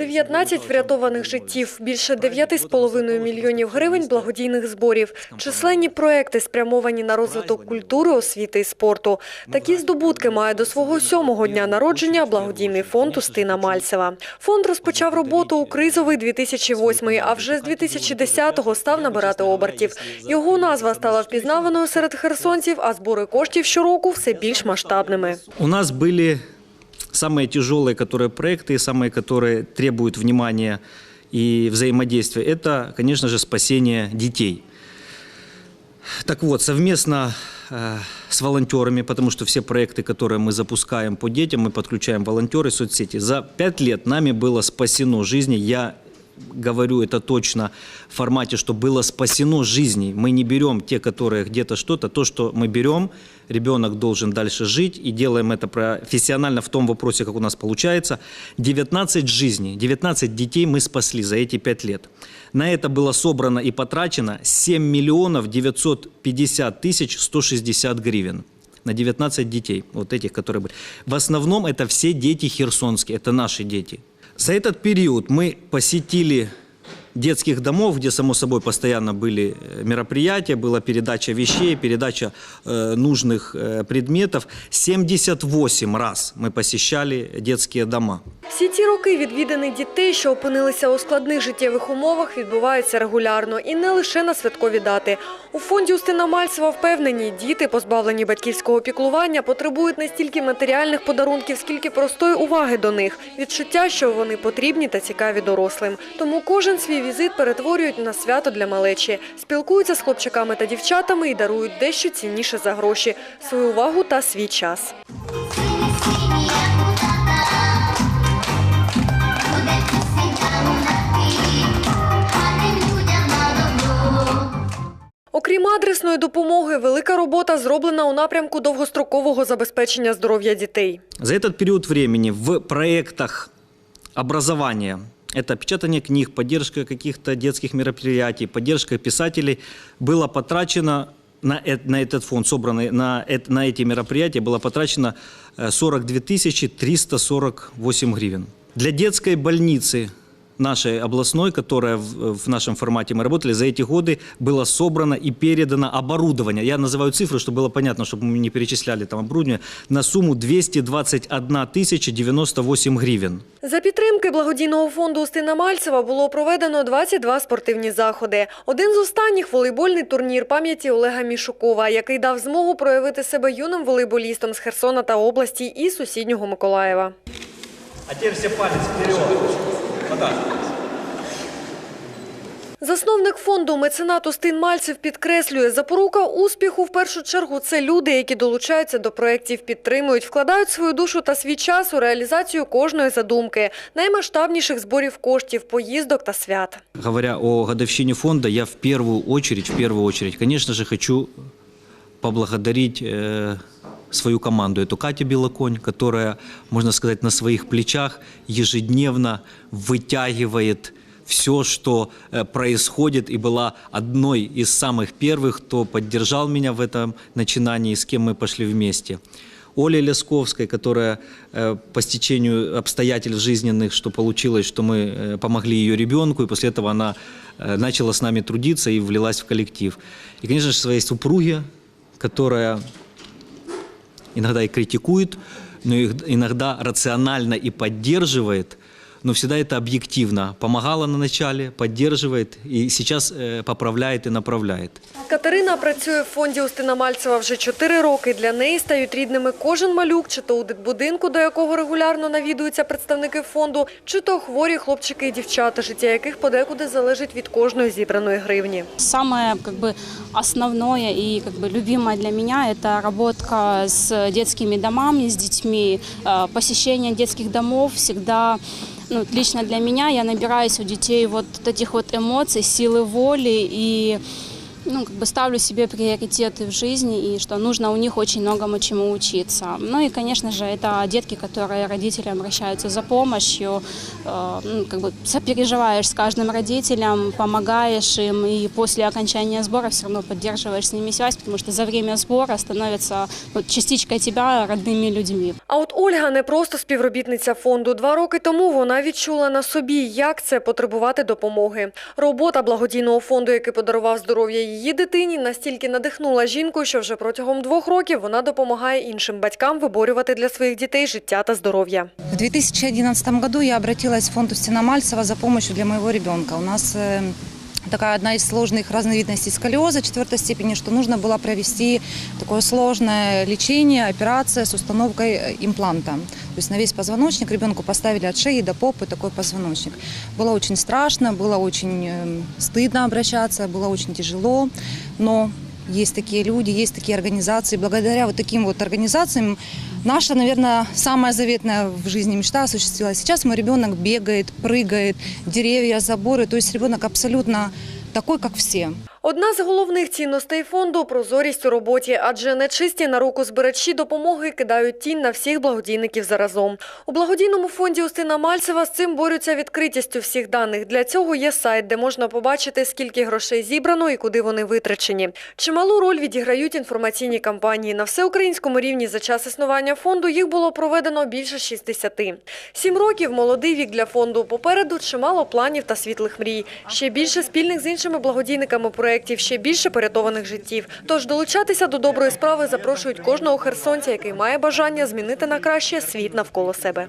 19 врятованих життів, більше 9,5 мільйонів гривень благодійних зборів, численні проекти спрямовані на розвиток культури, освіти і спорту. Такі здобутки має до свого сьомого дня народження благодійний фонд Устина Мальцева. Фонд розпочав роботу у кризовий 2008, а вже з 2010-го став набирати обертів. Його назва стала впізнаваною серед херсонців, а збори коштів щороку все більш масштабними. У нас были самые тяжелые которые проекты, самые, которые требуют внимания и взаимодействия. Это, конечно же, спасение детей. Так вот, совместно э, с волонтерами, потому что все проекты, которые мы запускаем по детям, мы подключаем волонтеры, соцсети. За пять лет нами было спасено жизни. Я говорю это точно в формате, что было спасено жизней. Мы не берем те, которые где-то что-то. То, что мы берем, ребенок должен дальше жить, и делаем это профессионально в том вопросе, как у нас получается. 19 жизней, 19 детей мы спасли за эти 5 лет. На это было собрано и потрачено 7 миллионов 950 тысяч 160 гривен на 19 детей, вот этих, которые были. В основном это все дети херсонские, это наши дети. За этот период мы посетили детских домов, где, само собой, постоянно были э, мероприятия, была передача вещей, передача э, нужных э, предметов. 78 раз мы посещали детские дома. Всі ці роки відвідини дітей, що опинилися у складних життєвих умовах, відбуваються регулярно і не лише на святкові дати. У фонді Устина Мальцева впевнені, діти, позбавлені батьківського піклування, потребують не стільки матеріальних подарунків, скільки простої уваги до них, відчуття, що вони потрібні та цікаві дорослим. Тому кожен свій візит перетворюють на свято для малечі, спілкуються з хлопчиками та дівчатами і дарують дещо цінніше за гроші свою увагу та свій час. Окрім адресної допомоги, велика робота зроблена у напрямку довгострокового забезпечення здоров'я дітей. За этот период времени в проектах образования это печатание книг, поддержка каких-то детских мероприятий, поддержка писателей было потрачено на, э- на этот фонд, собранный на, на эти мероприятия, было потрачено э, 42 348 гривен. Для детской больницы нашей областной, которая в, в нашем формате мы работали, за эти годы было собрано и передано оборудование. Я называю цифры, чтобы было понятно, чтобы мы не перечисляли там оборудование, на сумму 221 098 гривен. За підтримки благодійного фонду Устина Мальцева було проведено 22 спортивні заходи. Один з останніх – волейбольний турнір пам'яті Олега Мішукова, який дав змогу проявити себе юним волейболістом з Херсона та області і сусіднього Миколаєва. А теперь все палец вперед. Засновник фонду меценат Устин Мальцев підкреслює, запорука успіху в першу чергу це люди, які долучаються до проєктів, підтримують, вкладають свою душу та свій час у реалізацію кожної задумки, наймасштабніших зборів коштів, поїздок та свят. Говоря о годовщине фонда, я в первую очередь, в первую очередь, конечно же, хочу поблагодарить э, свою команду, эту Катю Белоконь, которая, можно сказать, на своих плечах ежедневно вытягивает все, что э, происходит, и была одной из самых первых, кто поддержал меня в этом начинании, с кем мы пошли вместе. Оля Лесковской, которая э, по стечению обстоятельств жизненных, что получилось, что мы э, помогли ее ребенку, и после этого она начала с нами трудиться и влилась в коллектив. И, конечно же, своей супруге, которая иногда и критикует, но иногда рационально и поддерживает, но всегда это объективно. Помогала на начале, поддерживает и сейчас э, поправляет и направляет. Катерина працює в фонді Устина Мальцева вже 4 роки. Для неї стають рідними кожен малюк, чи то у дитбудинку, до якого регулярно навідуються представники фонду, чи то хворі хлопчики і дівчата, життя яких подекуди залежить від кожної зібраної гривні. Самое как бы основное и как бы любимое для меня это работа с детскими домами, с детьми, Э, посещение детских домов всегда ну, лично для меня я набираюсь у детей вот этих вот эмоций, силы воли и ну, как бы ставлю себе приоритеты в жизни и что нужно у них очень многому чему учиться. Ну и, конечно же, это детки, которые родителям обращаются за помощью, э, ну, как бы сопереживаешь с каждым родителем, помогаешь им и после окончания сбора все равно поддерживаешь с ними связь, потому что за время сбора становятся вот, частичкой тебя родными людьми. А от Ольга не просто співробітниця фонду. Два роки тому вона відчула на собі, як це потребувати допомоги. Робота благодійного фонду, який подарував здоров'я її дитині, настільки надихнула жінку, що вже протягом двох років вона допомагає іншим батькам виборювати для своїх дітей життя та здоров'я. В 2011 году я обратилась в фонд Устина Мальцева за помощью для моєго дитина. У нас такая одна из сложных разновидностей сколиоза четвертой степени, что нужно было провести такое сложное лечение, операция с установкой э, импланта. То есть на весь позвоночник ребенку поставили от шеи до попы такой позвоночник. Было очень страшно, было очень э, стыдно обращаться, было очень тяжело, но есть такие люди, есть такие организации. Благодаря вот таким вот организациям наша, наверное, самая заветная в жизни мечта осуществилась. Сейчас мой ребенок бегает, прыгает, деревья, заборы. То есть ребенок абсолютно такой, как все. Одна з головних цінностей фонду – прозорість у роботі, адже нечисті на руку збирачі допомоги кидають тінь на всіх благодійників заразом. У благодійному фонді Устина Мальцева з цим борються відкритістю всіх даних. Для цього є сайт, де можна побачити, скільки грошей зібрано і куди вони витрачені. Чималу роль відіграють інформаційні кампанії. На всеукраїнському рівні за час існування фонду їх було проведено більше 60. Сім років – молодий вік для фонду. Попереду чимало планів та світлих мрій. Ще більше спільних з іншими благодійниками проєктів, ще більше порятованих життів. Тож долучатися до доброї справи запрошують кожного херсонця, який має бажання змінити на краще світ навколо себе.